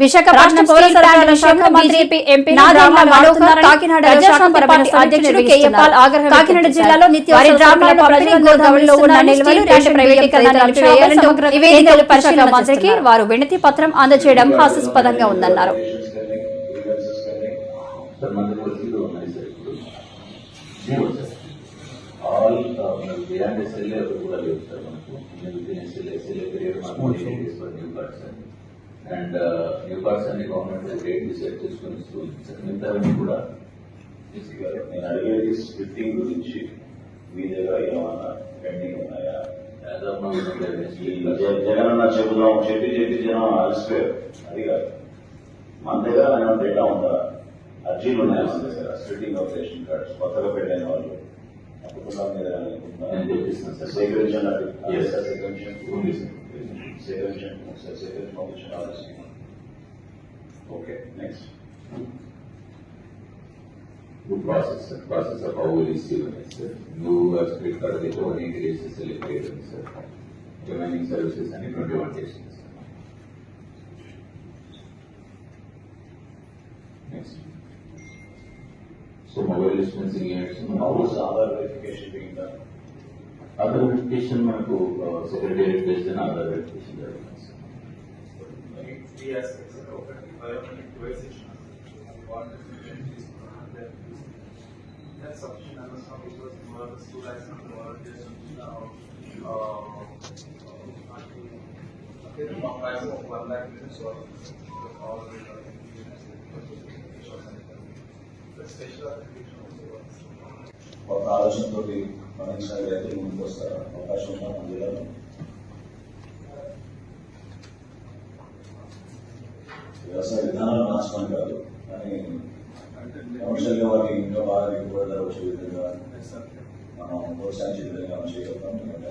విశాఖపట్నం పౌర సరఫరాల శాఖ ఎంపీ కాకినాడ జిల్లాలో మంత్రికి వారు వినతి పత్రం అందజేయడం హాస్యాస్పదంగా ఉందన్నారు ఆల్ బియాండ్ ఎస్ఎల్ఏ కూడా లేదు సార్ మనకు within SLA SLA period మనకు న్యూ కార్డ్స్ అని అండ్ న్యూ కార్డ్స్ అన్ని గవర్నమెంట్ రేట్ డిసైడ్ చేసుకొని ఇస్తుంది సార్ మిగతావన్నీ కూడా నేను అడిగేది స్ప్లిట్టింగ్ గురించి. మీ దగ్గర ఏమన్నా పెండింగ్ ఉన్నాయా? జగన్ అన్న చెబుదాం చెప్పి చెప్పి జనం అలసిపోయారు అది కాదు. మన దగ్గర ఏమైనా డేటా ఉందా? అర్జీలు ఉన్నాయా మన దగ్గర? స్ప్లిట్టింగ్ ఆఫ్ రేషన్ కార్డ్స్ కొత్తగా పెట్టిన వాళ్ళు. కుటుంబం మీద. సేకరించండి. సేకరించండి. Deogen as Okay, next. The process, process of overleasing, sir. No aspect or the only grace is selected, sir. Joining services and implementation. Next. So mobile dispensing units. How is our verification being done? other verification మనకు secretariat based and other verification జరుగుతుంది, sir. Three aspects ఒకటి biometric device ఇచ్చిన water తీసుకున్నాను that sufficient understand because more two lakhs and volunteers one lakh minutes special ఒక ఆలోచనతో మరణించిన రైతులు ముందుకు వస్తారు అవకాశం ఉందా మన వ్యవసాయ విధానాలు మార్చడం కాదు కానీ కమర్షియల్గా వారికి ఇంకా బాగా దిగుబడి వచ్చే విధంగా మనం ప్రోత్సహించే విధంగా చేయగలుగుతాం ఎందుకంటే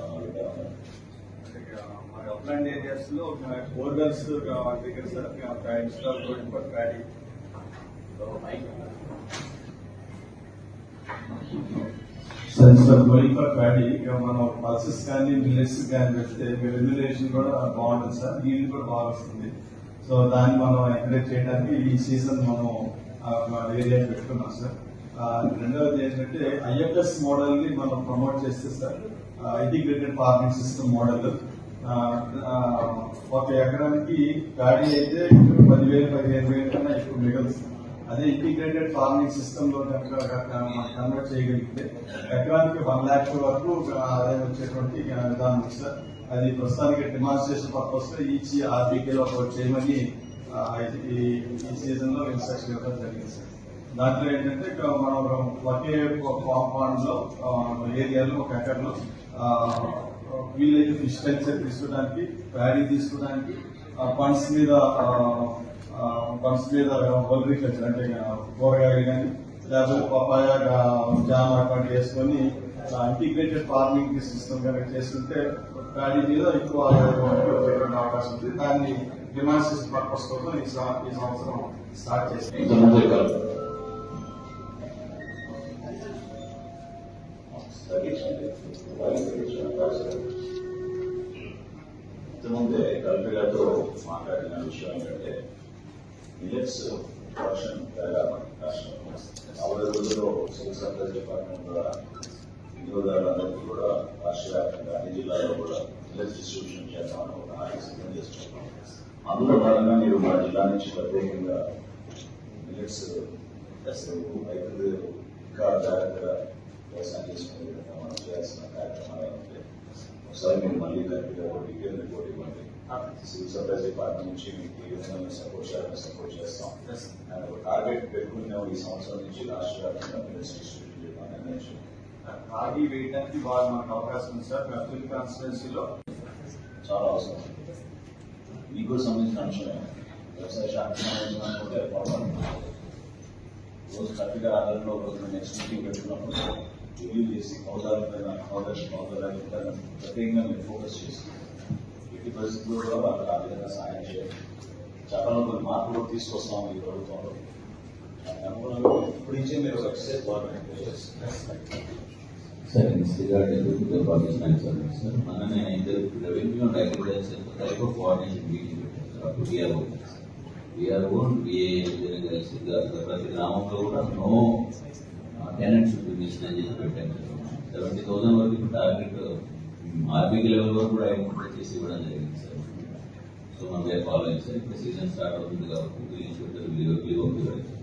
ఆ అప్లాండ్ ఏరియాస్లో బోర్డర్స్ దగ్గర సార్ ఒక install road for paddy sir sir going for paddy ఇక మనం పల్సెస్ కానీ మిల్లెట్స్ కానీ పెడితే రెమ్యులేషన్ కూడా బాగుంటుంది సార్. నీళ్ళు కూడా బాగా వస్తుంది. సో దాన్ని మనం ఎంకరేజ్ చేయడానికి ఈ సీజన్ మనం ఏరియా పెట్టుకున్నాం సార్. రెండవది ఏంటంటే ఐఎఫ్ఎస్ మోడల్ని మనం ప్రమోట్ చేస్తే sir integrated farming system model ఒక ఎకరానికి గాడి అయితే పదివేలు పదిహేను వేలు కన్నా ఎక్కువ మిగులుతుంది అదే ఇంటిగ్రేటెడ్ ఫార్మింగ్ సిస్టమ్లో కనుక కన్వర్ట్ చేయగలిగితే ఎకరానికి వన్ ల్యాక్ వరకు ఆదాయం వచ్చేటువంటి విధానం సార్ అది ప్రస్తుతానికి డిమాన్స్ట్రేషన్ పర్పస్లో ఈచ్ ఆర్బీకేలో ఒకటి చేయమని ఈ ఈ సీజన్లో ఇన్స్ట్రక్షన్ ఇవ్వడం జరిగింది సార్ దాంట్లో ఏంటంటే మనం ఒకే కాంపౌండ్లో ఏరియాలో ఒక ఎకర్లో వీలైతే ఫిష్ కల్చర్ తీసుకోవడానికి ప్యాడీ తీసుకోవడానికి ఫండ్స్ మీద ఫండ్స్ మీద అగ్రికల్చర్ అంటే ఇక కూరగాయలు కానీ లేకపోతే పపాయ గా- జామ అటువంటి వేసుకొని ఇంటిగ్రేటెడ్ ఫార్మింగ్ సిస్టమ్ కనుక చేసుకుంటే ప్యాడీ మీద ఎక్కువ ఆదాయం వచ్చేటువంటి అవకాశం ఉంది దాన్ని డిమాన్స్ట్రేషన్ పర్పస్ కోసం ఈ సం- ఈ సంవత్సరం స్టార్ట్ చేస్తాం ఇంతకుముందు కాదు. తగ్గించండి వాళ్ళకి తగ్గించండి అవసరం. ఇంతకుముందే కలెక్టర్ గారితో మాట్లాడిన విషయం ఏంటంటే మిలెట్స్ ప్రొడక్షన్ పెరగాలి రాష్ట్రంలో నలభై రోజుల్లో సివిల్ సప్లైస్ డిపార్ట్మెంట్ ద్వారా వినియోగదారులందరికీ కూడా రాష్ట్ర వ్యాప్తంగా అన్ని జిల్లాల్లో కూడా మిలెట్స్ డిస్ట్రిబ్యూషన్ చేద్దామని ఒక హామీ సిద్ధం చేస్తున్నాం. అందులో భాగంగా మీరు మా జిల్లా నుంచి ప్రత్యేకంగా మిలెట్స్ రైతులు ఇంకా జాగ్రత్తగా వ్యవసాయం చేసుకునే విధంగా మనం చేయాల్సిన కార్యక్రమాలు ఉంటాయి ఒకసారి మీరు మళ్ళీ దానికి డీటెయిల్ రిపోర్ట్ ఇవ్వండి. సివిల్ సప్లైస్ డిపార్ట్మెంట్ నుంచి మీకు ఈ విధంగా మేము సపోర్ట్ చేయాలని సపోర్ట్ చేస్తాం అండ్ ఒక టార్గెట్ పెట్టుకుని ఈ సంవత్సరం నుంచి రాష్ట్ర వ్యాప్తంగా మిలెట్స్ డిస్ట్రిబ్యూట్ చేయమని నిర్ణయించాం రాగి వేయడానికి బాగా మనకు అవకాశం ఉంది సార్ అబ్దుల్ కాన్స్టిట్యున్సీలో చాలా అవసరం మీకు సంబంధించిన అంశమే వ్యవసాయ శాఖకు సంబంధించిన అనుకుంటే పొరపాటు రోజు కరెక్ట్గా ఆధారంలో రోజు నెక్స్ట్ మీటింగ్ పెట్టుకున్నప్పుడు రివ్యూ చేసి కౌదాల పైన కౌదర్శ కౌదాల పైన ప్రత్యేకంగా మీరు ఫోకస్ చేసి ఎట్టి పరిస్థితుల్లో కూడా వాళ్ళకి ఆ విధంగా సహాయం చేయాలి చట్టంలో కొన్ని మార్పులు కూడా తీసుకొస్తాం ఈ ప్రభుత్వంలో దానికి అనుగుణంగా ఇప్పుడు నుంచే మీరు ఒక excise government Sir, in this regard, I look at the project manager, sir, మననే ఇద్దరు revenue and agriculture type of coordination meeting పెట్టారు, sir, అప్పుడు we have organized. VR own VA కలిసి ప్రతి గ్రామంలో కూడా నో టెనెంట్స్ మిషన్ అని చెప్పి పెట్టాను సెవెంటీ థౌసండ్ వరకు టార్గెట్ ఆర్బీకి లెవెల్ వరకు కూడా ఐడెంటిఫై చేసి ఇవ్వడం జరిగింది సార్. సో మనకి ఫాలో అయింది సార్ ఇప్పుడు సీజన్ స్టార్ట్ అవుతుంది కాబట్టి